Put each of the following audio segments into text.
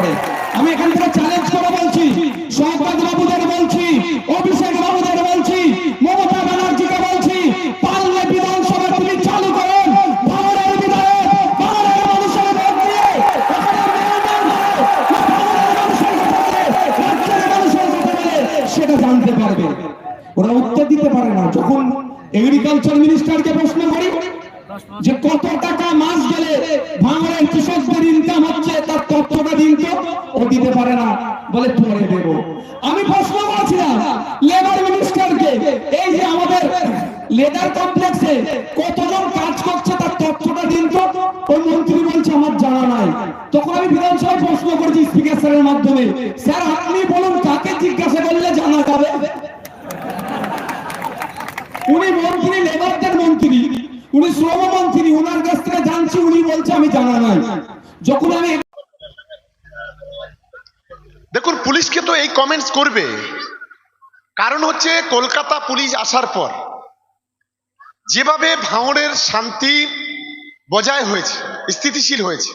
পড়ে আমি এখান থেকে চ্যালেঞ্জ করে বলছি শওকত বাবুদের বলছি, অভিষেক বাবুদের বলছি, মমতা ব্যানার্জিকে বলছি, পারলে বিধানসভা তিনি চালু সেটা জানতে পারবে। ওরা উত্তর দিতে পারে না। যখন এগ্রিকালচার মিনিস্টারকে প্রশ্ন করি, যে কত টাকা মাস গেলে ভাঙড়ের দিতে পারে না বলে পরে দেব। আমি প্রশ্ন করেছিলাম লেবার মিনিস্টারকে এই যে আমাদের লেদার কমপ্লেক্সে কতজন কাজ করছে তার তথ্যটা দিন তো। ওই মন্ত্রী বলছে, আমার জানা নাই। তখন আমি বিধানসভায় প্রশ্ন করেছি স্পিকার স্যারের মাধ্যমে। স্যার, আপনি বলুন, কাকে জিজ্ঞাসা করলে জানা যাবে? উনি মন্ত্রী লেবারদের মন্ত্রী। উনি শ্রম মন্ত্রী, উনার কাছ থেকে জানছি, উনি বলছে, আমি জানা নাই। যখন আমি দেখুন পুলিশকে তো এই কমেন্টস করবে। কারণ হচ্ছে কলকাতা পুলিশ আসার পর যেভাবে ভাঙড়ের শান্তি বজায় হয়েছে, স্থিতিশীল হয়েছে,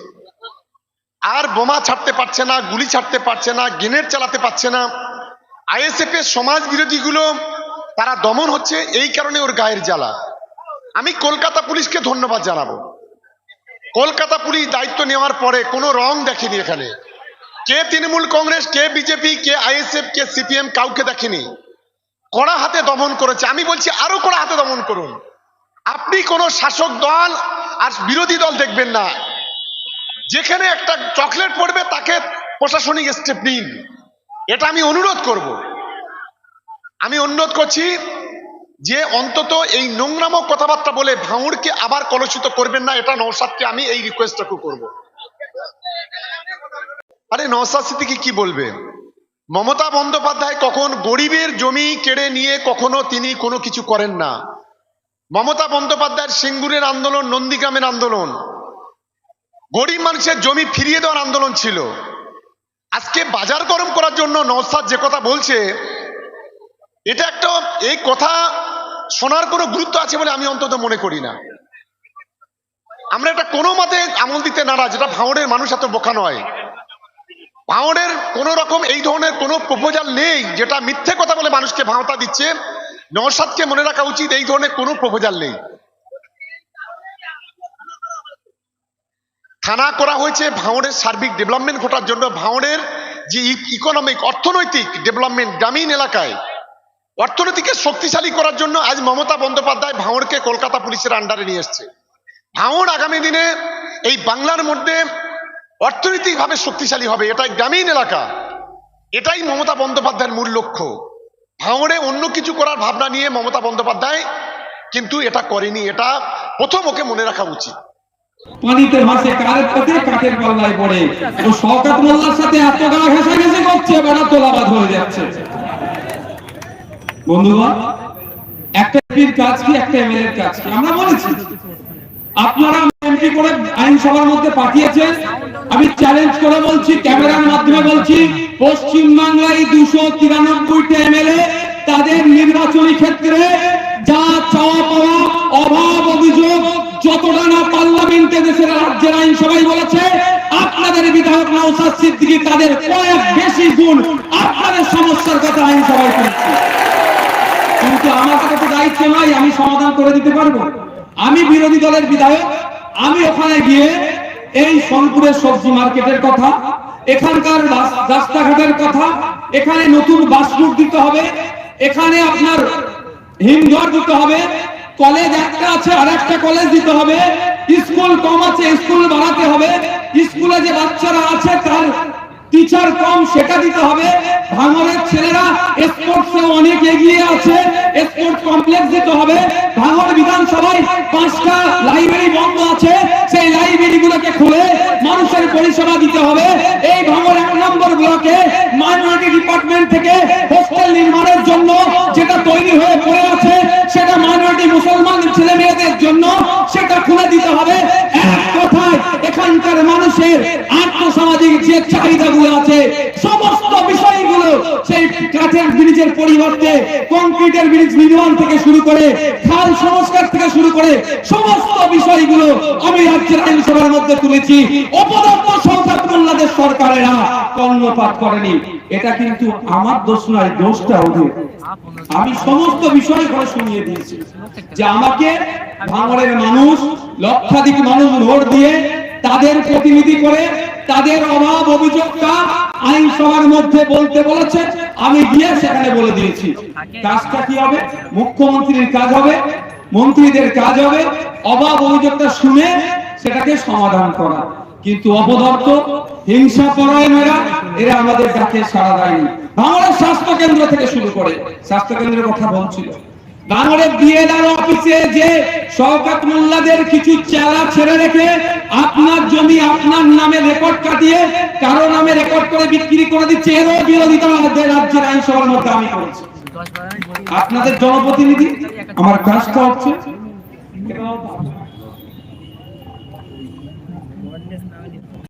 আর বোমা ছাড়তে পারছে না, গুলি ছাড়তে পারছে না গ্রেনেড চালাতে পারছে না আইএসএফ এর সমাজ বিরোধীগুলো তারা দমন হচ্ছে, এই কারণে ওর গায়ের জ্বালা। আমি কলকাতা পুলিশকে ধন্যবাদ জানাব। কলকাতা পুলিশ দায়িত্ব নেওয়ার পরে কোনো রং দেখেনি এখানে। কে তৃণমূল কংগ্রেস, কে বিজেপি, কে আইএসএফ, কে সিপিএম কাউকে দেখেনি? কড়া হাতে দমন করেছে। আমি বলছি, আরও কড়া হাতে দমন করুন। আপনি কোন শাসক দল আর বিরোধী দল দেখবেন না। যেখানে একটা চকলেট পড়বে, তাকে প্রশাসনিক স্টেপ নিন। এটা আমি অনুরোধ করব। আমি অনুরোধ করছি যে অন্তত এই নোংরামক কথাবার্তা বলে ভাঙড়কে আবার কলুষিত করবেন না, এটা নৌসাদকে আমি এই রিকোয়েস্টটুকু করব। আরে নওসাদ সিদ্দিকি কি বলবে? মমতা বন্দ্যোপাধ্যায় কখন গরিবের জমি কেড়ে নিয়ে কখনো তিনি কোনো কিছু করেন না। মমতা বন্দ্যোপাধ্যায়ের সিঙ্গুরের আন্দোলন, নন্দীগ্রামের আন্দোলন, গরিব মানুষের জমি ফিরিয়ে দেওয়ার আন্দোলন ছিল। আজকে বাজার গরম করার জন্য নওসাদ যে কথা বলছে, এটা একটা, এই কথা শোনার কোনো গুরুত্ব আছে বলে আমি অন্তত মনে করি না। আমরা এটা কোনো মতে আমল দিতে নারাজ, এটা ভাঙড়ের মানুষ এত বোকা নয়। ভাঙড়ের কোন রকম এই ধরনের কোনো প্রপোজাল নেই যেটা মিথ্যে কথা বলে মানুষকে ভাওতা দিচ্ছে। নওশাদকে মনে রাখা উচিত এই ধরনের কোনো প্রপোজাল নেই। থানা করা হয়েছে ভাঙড়ের সার্বিক ডেভেলপমেন্ট ঘটার জন্য। ভাঙড়ের যে ইকোনমিক অর্থনৈতিক ডেভেলপমেন্ট গ্রামীণ এলাকায় অর্থনীতিকে শক্তিশালী করার জন্য আজ মমতা বন্দ্যোপাধ্যায় ভাঙড়কে কলকাতা পুলিশের আন্ডারে নিয়ে এসছে। ভাঙড় আগামী দিনে এই বাংলার মধ্যে অর্থনৈতিকভাবে শক্তিশালী হবে, এটাই গ্রামীণ এলাকা। এটাই মমতা বন্দ্যোপাধ্যায়ের মূল লক্ষ্য। ভাঙড়ে অন্য কিছু করার ভাবনা নিয়ে মমতা বন্দ্যোপাধ্যায় কিন্তু এটা করেনি, এটা প্রথম ওকে মনে রাখা উচিত। পানিতে ভাসে কারের পথে কাঠের পাল্লায় পড়ে? ও শওকত মোল্লার সাথে এত গা ঘেঁষাঘেঁষি করছে, বেড়া তোলাবাদ হয়ে যাচ্ছে। বন্ধুগণ একটা এমপির কাজ কি, একটা এমএলএর কাজ কি? আমরা বলেছি। আপনারা এমপি করে আইনসভার মধ্যে পাঠিয়েছেন আমি চ্যালেঞ্জ করে বলছি ক্যামেরার মাধ্যমে বলছি পশ্চিম বাংলায় দুশো তিরানব্বইটা এমএলএ তাদের নির্বাচনী ক্ষেত্রে যা চাওয়া পাওয়া, অভাব অভিযোগ যতটা না পার্লামেন্টে দেশের রাজ্যের আইনসভায় বলেছে, আপনাদের বিধায়ক নওসাদ সিদ্দিকী তাদের কয়েক বেশি গুণ আপনাদের সমস্যার কথা আইনসভায় করছে কিন্তু আমার কাছে দায়িত্ব নয় আমি সমাধান করে দিতে পারব। আমি বিরোধী দলের বিধায়ক, আমি ওখানে গিয়ে এই সোনপুরের সবজি মার্কেটের কথা, এখানকার রাস্তাঘাটের কথা, এখানে নতুন বাস রুট দিতে হবে, এখানে আপনার হিমঘর দিতে হবে, কলেজ একটা আছে আর একটা কলেজ দিতে হবে, স্কুল কম আছে, স্কুল বাড়াতে হবে, স্কুলে যে বাচ্চারা আছে তার টিচার কম, সেটা দিতে হবে। ভাঙরের ছেলেরা স্পোর্টসে অনেক এগিয়ে আছে। স্পোর্টস কমপ্লেক্স দিতে হবে। ভাঙর বিধানসভায় পাঁচটা লাইব্রেরি বন্ধ আছে। সেই লাইব্রেরি গুলোকে খুলে মানুষের পরিষেবা দিতে হবে। এই ভাঙর এক নম্বর ব্লকে মাইনরিটি ডিপার্টমেন্ট থেকে হোস্টেল নির্মাণের জন্য যেটা তৈরি হয়ে পড়ে আছে, সেটা মাইনরিটি মুসলমান ছেলে মেয়েদের জন্য সেটা খুলে দিতে হবে। এক কথায় এখানকার মানুষের আর্থসামাজিক যে চাহিদাগুলো আছে, সমস্ত বিষয়গুলো সেই কাঠের ব্রিজের পরিবর্তে কংক্রিটের ব্রিজ নির্মাণ থেকে শুরু করে, খাল সংস্কার থেকে শুরু করে সমস্ত বিষয়গুলো আমি রাজ্যের আইনসভার মধ্যে তুলেছি। অপদত্ত সংখ্যা মোল্লাদের সরকারেরা কর্ণপাত করেনি। এটা কিন্তু আমার দোষ নয়, দোষটা ওদের। আমি সমস্ত বিষয় করে শুনিয়ে দিয়েছি। যে আমাকে ভাঙড়ের মানুষ, লক্ষাধিক মানুষ ভোট দিয়ে তাদের প্রতিনিধি করে তাদের অভাব অভিযোগটা আইনসভার মধ্যে বলতে বলেছে, আমি গিয়ে সেখানে বলে দিয়েছি। কাজটা কি হবে? মুখ্যমন্ত্রীর কাজ হবে, মন্ত্রীদের কাজ হবে, অভাব অভিযোগটা শুনে সেটাকে সমাধান করা। কিন্তু অপদার্থ, হিংসা পরায়ণেরা এরা আমাদের ডাকে সাড়া দেয়নি। আমাদের স্বাস্থ্য কেন্দ্র থেকে শুরু করে, স্বাস্থ্য কেন্দ্রের কথা বলছিল। বাংলার বিএলআর অফিসে যে শওকত মোল্লাদের কিছু চেলা ছেড়ে রেখে আপনার জমি আপনার নামে রেকর্ড কাটিয়ে কারও নামে রেকর্ড করে বিক্রি করে দিচ্ছে, এরও বিরোধিতা আমাদের রাজ্যের আইনসভার মধ্যে আমি করেছি। আপনাদের জনপ্রতিনিধি আমার কাজটা হচ্ছে